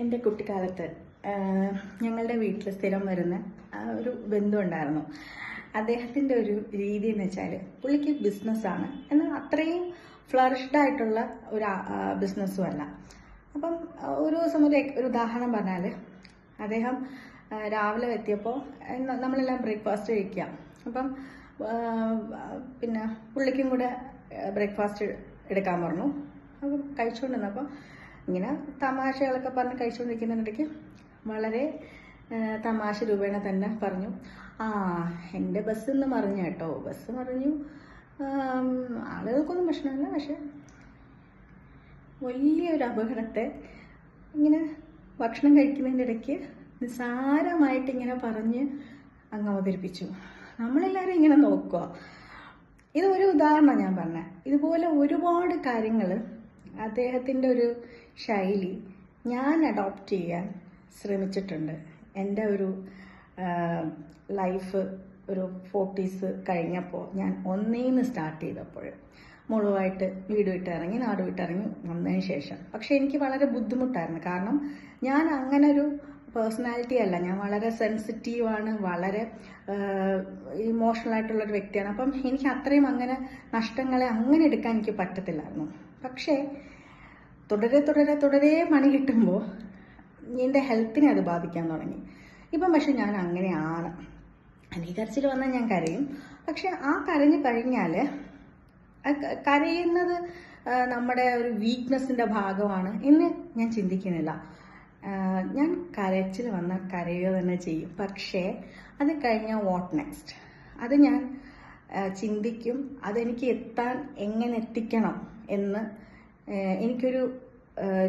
എന്റെ കുട്ടിക്കാലത്ത് ഞങ്ങളുടെ വീട്ടിൽ സ്ഥിരം വരുന്ന ആ, ഒരു ബന്ധു ഉണ്ടായിരുന്നു അദ്ദേഹത്തിന്റെ ഒരു രീതി എന്ന് വെച്ചാൽ പുള്ളിക്ക് ബിസിനസ്സാണ് എന്നാൽ അത്രയും ഫ്ലറിഷ്ഡ് ആയിട്ടുള്ള ഒരു ബിസിനസ്സും അല്ല. അപ്പം ഒരു ദിവസം ഒരു ഒരു ഉദാഹരണം പറഞ്ഞാൽ അദ്ദേഹം രാവിലെ എത്തിയപ്പോൾ നമ്മളെല്ലാം ബ്രേക്ക്ഫാസ്റ്റ് കഴിക്കുക. അപ്പം പിന്നെ പുള്ളിക്കും കൂടെ ബ്രേക്ക്ഫാസ്റ്റ് എടുക്കാൻ പറഞ്ഞു. അപ്പം കഴിച്ചുകൊണ്ടിരുന്നപ്പോൾ ഇങ്ങനെ തമാശകളൊക്കെ പറഞ്ഞ് കഴിച്ചുകൊണ്ടിരിക്കുന്നതിനിടയ്ക്ക് വളരെ തമാശ രൂപേണ തന്നെ പറഞ്ഞു. ആ എന്റെ ബസ് ഇന്ന് മറിഞ്ഞു കേട്ടോ. ബസ് മറിഞ്ഞു. ആളുകൾക്കൊന്നും പ്രശ്നമില്ല പക്ഷെ വലിയൊരു അപകടത്തെ ഇങ്ങനെ ഭക്ഷണം കഴിക്കുന്നതിന്റെ ഇടയ്ക്ക് നിസ്സാരമായിട്ട് ഇങ്ങനെ പറഞ്ഞ് അങ്ങ് അവതരിപ്പിച്ചു. നമ്മളെല്ലാവരും ഇങ്ങനെ നോക്കുക. ഇത് ഒരു ഉദാഹരണം ഞാൻ പറഞ്ഞ ഇതുപോലെ ഒരുപാട് കാര്യങ്ങൾ അദ്ദേഹത്തിന്റെ ഒരു ശൈലി ഞാൻ അഡോപ്റ്റ് ചെയ്യാൻ ശ്രമിച്ചിട്ടുണ്ട്. എന്റെ ഒരു ലൈഫ് ഒരു ഫോർട്ടീസ് കഴിഞ്ഞപ്പോൾ ഞാൻ ഒന്നേന്ന് സ്റ്റാർട്ട് ചെയ്തപ്പോൾ മുഴുവായിട്ട് വീട് വിട്ടിറങ്ങി നാട് വിട്ടിറങ്ങി വന്നതിന് ശേഷം. പക്ഷേ എനിക്ക് വളരെ ബുദ്ധിമുട്ടായിരുന്നു. കാരണം ഞാൻ അങ്ങനെ ഒരു പേഴ്സണാലിറ്റി അല്ല. ഞാൻ വളരെ സെൻസിറ്റീവാണ് വളരെ ഒരു വ്യക്തിയാണ്. അപ്പം എനിക്ക് അത്രയും അങ്ങനെ നഷ്ടങ്ങളെ അങ്ങനെ എടുക്കാൻ എനിക്ക് പറ്റത്തില്ലായിരുന്നു. പക്ഷേ തുടരെ തുടരെ തുടരെ പണി കിട്ടുമ്പോൾ എന്റെ ഹെൽത്തിനെ അത് ബാധിക്കാൻ തുടങ്ങി. ഇപ്പം പക്ഷെ ഞാൻ അങ്ങനെയാണ്. എനിക്ക് കരച്ചിൽ വന്നാൽ ഞാൻ കരയും. പക്ഷെ ആ കരഞ്ഞു കഴിഞ്ഞാൽ കരയുന്നത് നമ്മുടെ ഒരു വീക്ക്നെസ്സിന്റെ ഭാഗമാണ് എന്ന് ഞാൻ ചിന്തിക്കുന്നില്ല. ഞാൻ കരച്ചിൽ വന്നാൽ കരയുക തന്നെ ചെയ്യും. പക്ഷേ അത് കഴിഞ്ഞാൽ വാട്ട് നെക്സ്റ്റ് അത് ഞാൻ ചിന്തിക്കും. അതെനിക്ക് എത്താൻ എങ്ങനെ എത്തിക്കണം എന്ന് എനിക്കൊരു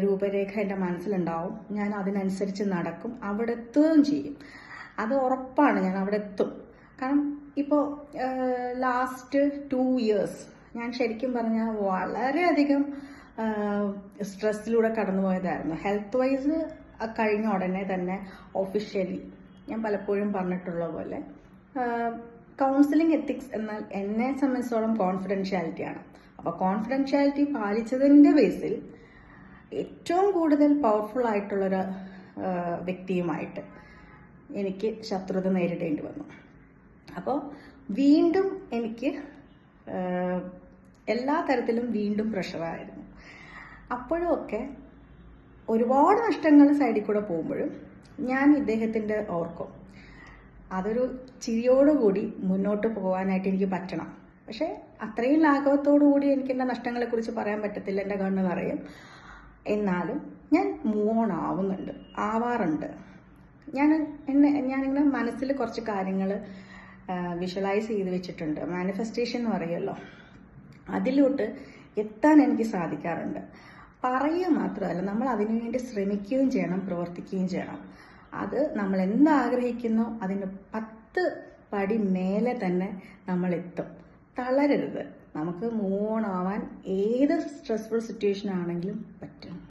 രൂപരേഖ എന്റെ മനസ്സിലുണ്ടാവും. ഞാൻ അതിനനുസരിച്ച് നടക്കും. അവിടെ എത്തുകയും ചെയ്യും. അത് ഉറപ്പാണ്. ഞാൻ അവിടെ എത്തും. കാരണം ഇപ്പോൾ ലാസ്റ്റ് ടു ഇയേഴ്സ് ഞാൻ ശരിക്കും പറഞ്ഞാൽ വളരെയധികം സ്ട്രെസ്സിലൂടെ കടന്നുപോയതായിരുന്നു. ഹെൽത്ത് വൈസ് കഴിഞ്ഞ ഉടനെ തന്നെ ഒഫീഷ്യലി ഞാൻ പലപ്പോഴും പറഞ്ഞിട്ടുള്ള പോലെ കൗൺസിലിംഗ് എത്തിക്സ് എന്നാൽ എന്നെ സംബന്ധിച്ചോളം കോൺഫിഡൻഷ്യാലിറ്റിയാണ് അപ്പോൾ കോൺഫിഡൻഷ്യാലിറ്റി പാലിച്ചതിന്റെ ബേസിൽ ഏറ്റവും കൂടുതൽ പവർഫുൾ ആയിട്ടുള്ളൊരു വ്യക്തിയുമായിട്ട് എനിക്ക് ശത്രുത നേരിടേണ്ടി വന്നു. അപ്പോൾ വീണ്ടും എനിക്ക് എല്ലാ തരത്തിലും വീണ്ടും പ്രഷറായിരുന്നു അപ്പോഴുമൊക്കെ ഒരുപാട് നഷ്ടങ്ങൾ സൈഡിൽ കൂടെ പോകുമ്പോഴും ഞാൻ ഇദ്ദേഹത്തിന്റെ ഓർക്കും. അതൊരു ചിരിയോടുകൂടി മുന്നോട്ട് പോകാനായിട്ട് എനിക്ക് പറ്റണം. പക്ഷേ അത്രയും ലാഘവത്തോടു കൂടി എനിക്ക് എന്റെ നഷ്ടങ്ങളെക്കുറിച്ച് പറയാൻ പറ്റത്തില്ല എന്റെ കണ്ണ് നിറയും. എന്നാലും ഞാൻ മൂവ് ഓൺ ആവുന്നുണ്ട് ആവാറുണ്ട്. ഞാൻ എന്നെ ഞാനിങ്ങനെ മനസ്സിൽ കുറച്ച് കാര്യങ്ങൾ വിഷ്വലൈസ് ചെയ്ത് വെച്ചിട്ടുണ്ട്. മാനിഫെസ്റ്റേഷൻ എന്ന് പറയുമല്ലോ. അതിലോട്ട് എത്താൻ എനിക്ക് സാധിക്കാറുണ്ട്. പറയുക മാത്രമല്ല നമ്മൾ അതിനുവേണ്ടി ശ്രമിക്കുകയും ചെയ്യണം പ്രവർത്തിക്കുകയും ചെയ്യണം. അത് നമ്മൾ എന്താഗ്രഹിക്കുന്നോ അതിന് പത്ത് പടി മേലെ തന്നെ നമ്മൾ എത്തും. തളരരുത്. നമുക്ക് മൂവ് ഓൺ ആവാൻ ഏത് സ്ട്രെസ്ഫുൾ സിറ്റുവേഷൻ ആണെങ്കിലും പറ്റും.